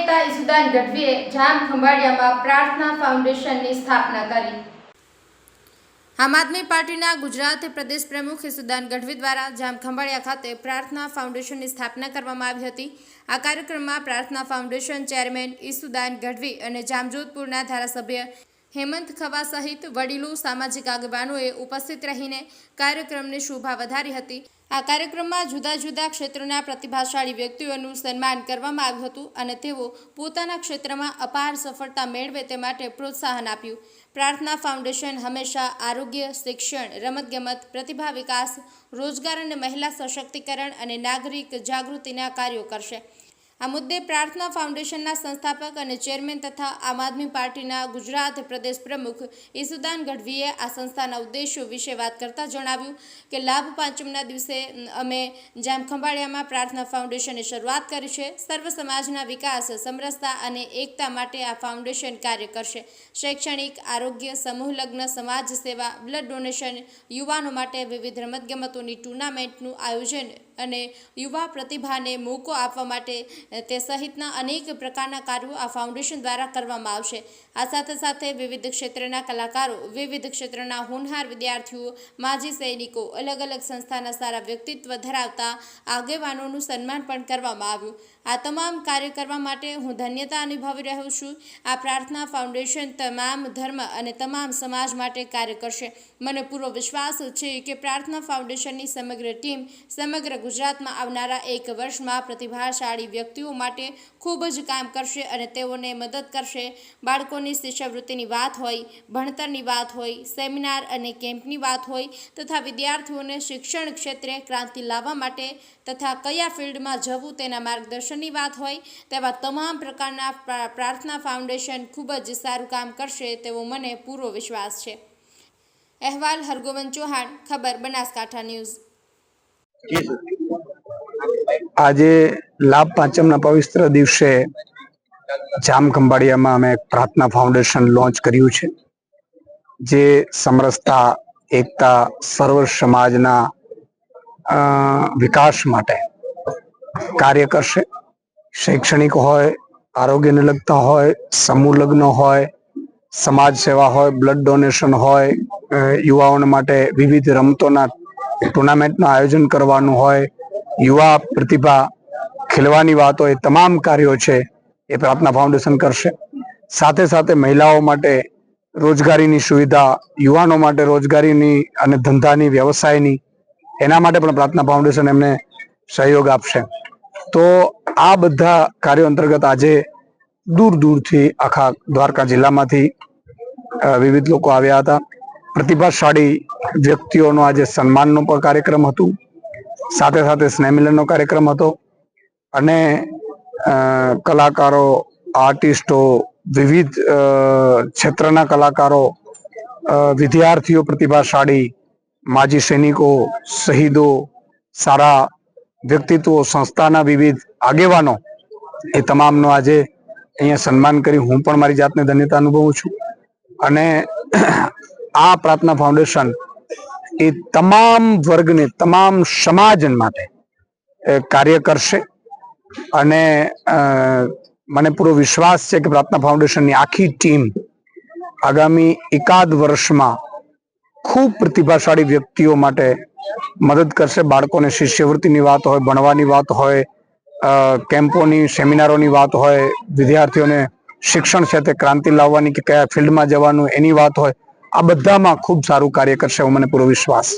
એકતા ઈસુદાન ગઢવીએ જામ ખંભાળિયામાં પ્રાર્થના ફાઉન્ડેશનની સ્થાપના કરી. આમ આદમી પાર્ટીના ગુજરાત પ્રદેશ પ્રમુખ ઈસુદાન ગઢવી દ્વારા જામ ખંભાળિયા ખાતે પ્રાર્થના ફાઉન્ડેશનની સ્થાપના કરવામાં આવી હતી. આ કાર્યક્રમમાં પ્રાર્થના ફાઉન્ડેશન ચેરમેન ઈસુદાન ગઢવી અને જામજોધપુરના ધારાસભ્ય હેમંત ખવા સહિત વડીલો, સામાજિક આગેવાનોએ ઉપસ્થિત રહીને કાર્યક્રમની શોભા વધારી હતી. આ કાર્યક્રમમાં જુદા જુદા ક્ષેત્રોના પ્રતિભાશાળી વ્યક્તિઓનું સન્માન કરવામાં આવ્યું હતું અને તેઓ પોતાના ક્ષેત્રમાં અપાર સફળતા મેળવે તે માટે પ્રોત્સાહન આપ્યું. પ્રાર્થના ફાઉન્ડેશન હંમેશા આરોગ્ય, શિક્ષણ, રમતગમત, પ્રતિભા વિકાસ, રોજગાર અને મહિલા સશક્તિકરણ અને નાગરિક જાગૃતિના કાર્યો કરશે. આ મુદ્દે પ્રાર્થના ફાઉન્ડેશનના સંસ્થાપક અને ચેરમેન તથા આમ આદમી પાર્ટીના ગુજરાત પ્રદેશ પ્રમુખ ઈસુદાન ગઢવીએ આ સંસ્થાના ઉદ્દેશો વિશે વાત કરતા જણાવ્યું કે લાભ પાંચમના દિવસે, અમે જામ ખંભાળિયામાં પ્રાર્થના ફાઉન્ડેશનની શરૂઆત કરી છે. સર્વ સમાજના વિકાસ, સમરસતા અને એકતા માટે આ ફાઉન્ડેશન કાર્ય કરશે. શૈક્ષણિક, આરોગ્ય, સમૂહ લગ્ન, સમાજ સેવા, બ્લડ ડોનેશન, યુવાનો માટે વિવિધ રમતગમતોની ટુર્નામેન્ટનું આયોજન અને યુવા પ્રતિભાને મોકો આપવા માટે તે સહિતના અનેક પ્રકારના કાર્યો આ ફાઉન્ડેશન દ્વારા કરવામાં આવશે. આ સાથે સાથે વિવિધ ક્ષેત્રના કલાકારો, વિવિધ ક્ષેત્રના હોનહાર વિદ્યાર્થીઓ, માજી સૈનિકો, અલગ અલગ સંસ્થાના સારા વ્યક્તિત્વ ધરાવતા આગેવાનોનું સન્માન પણ કરવામાં આવ્યું. આ તમામ કાર્ય કરવા માટે હું ધન્યતા અનુભવી રહ્યો છું. આ પ્રાર્થના ફાઉન્ડેશન તમામ ધર્મ અને તમામ સમાજ માટે કાર્ય કરશે. મને પૂરો વિશ્વાસ છે કે પ્રાર્થના ફાઉન્ડેશનની સમગ્ર ટીમ, સમગ્ર ગુજરાતમાં આવનારા એક વર્ષમાં પ્રતિભાશાળી વ્યક્તિઓ માટે ખૂબ જ કામ કરશે અને તેઓને મદદ કરશે. બાળકોની શિષ્યવૃત્તિની વાત હોય, ભણતરની વાત હોય, સેમિનાર અને કેમ્પની વાત હોય તથા વિદ્યાર્થીઓને શિક્ષણ ક્ષેત્રે ક્રાંતિ લાવવા માટે તથા કયા ફિલ્ડમાં જવું તેના માર્ગદર્શનની વાત હોય તેવા તમામ પ્રકારના પ્રાર્થના ફાઉન્ડેશન ખૂબ જ સારું કામ કરશે તેવો મને પૂરો વિશ્વાસ છે. અહેવાલ હરગોવન ચૌહાણ, ખબર, બનાસકાંઠા ન્યૂઝ. આજે લાભ પાંચમના પવિત્ર દિવસે જામ ખંભાળિયામાં અમે પ્રાર્થના ફાઉન્ડેશન લોન્ચ કર્યું છે, જે સમરસતા, એકતા સર્વ સમાજના વિકાસ માટે કાર્ય કરશે. શૈક્ષણિક હોય, આરોગ્યને લગતા હોય, સમૂહ લગ્ન હોય, સમાજ સેવા હોય બ્લડ ડોનેશન હોય યુવાઓને માટે વિવિધ રમતોના ટુર્નામેન્ટનું આયોજન કરવાનું હોય, યુવા પ્રતિભા ખીલવાની વાત એ તમામ કાર્યો છે એ પ્રાર્થના ફાઉન્ડેશન કરશે. સાથે સાથે મહિલાઓ માટે રોજગારીની સુવિધા, યુવાનો માટે રોજગારીની અને ધંધાની, વ્યવસાયની, એના માટે પણ પ્રાર્થના ફાઉન્ડેશન એમને સહયોગ આપશે. તો આ બધા કાર્યો અંતર્ગત આજે દૂર દૂરથી આખા દ્વારકા જિલ્લામાંથી વિવિધ લોકો આવ્યા હતા. પ્રતિભાશાળી વ્યક્તિઓનો આજે સન્માનનો પણ કાર્યક્રમ હતું. સાથે સાથે સ્નેહમિલનનો કાર્યક્રમ હતો. અને કલાકારો, આર્ટિસ્ટો, વિવિધ ક્ષેત્રના કલાકારો વિદ્યાર્થીઓ, પ્રતિભાશાળી, માજી સૈનિકો, શહીદો, સારા વ્યક્તિત્વો, સંસ્થાના વિવિધ આગેવાનો એ તમામનો આજે અહીંયા સન્માન કરી હું પણ મારી જાતને ધન્યતા અનુભવું છું. અને આ પ્રાર્થના ફાઉન્ડેશન એ તમામ વર્ગને, તમામ સમાજ માટે કાર્ય કરશે. અને મને પૂરો વિશ્વાસ છે કે પ્રાર્થના ફાઉન્ડેશનની આખી ટીમ આગામી એકાદ વર્ષમાં ખૂબ પ્રતિભાશાળી વ્યક્તિઓ માટે મદદ કરશે. બાળકોને શિષ્યવૃત્તિની વાત હોય, ભણવાની વાત હોય કેમ્પોની, સેમિનારોની વાત હોય, વિદ્યાર્થીઓને શિક્ષણ ક્ષેત્રે ક્રાંતિ લાવવાની કે કયા ફિલ્ડમાં જવાનું એની વાત હોય, આ બધામાં ખૂબ સારું કાર્ય કરશે એવો મને પૂરો વિશ્વાસ.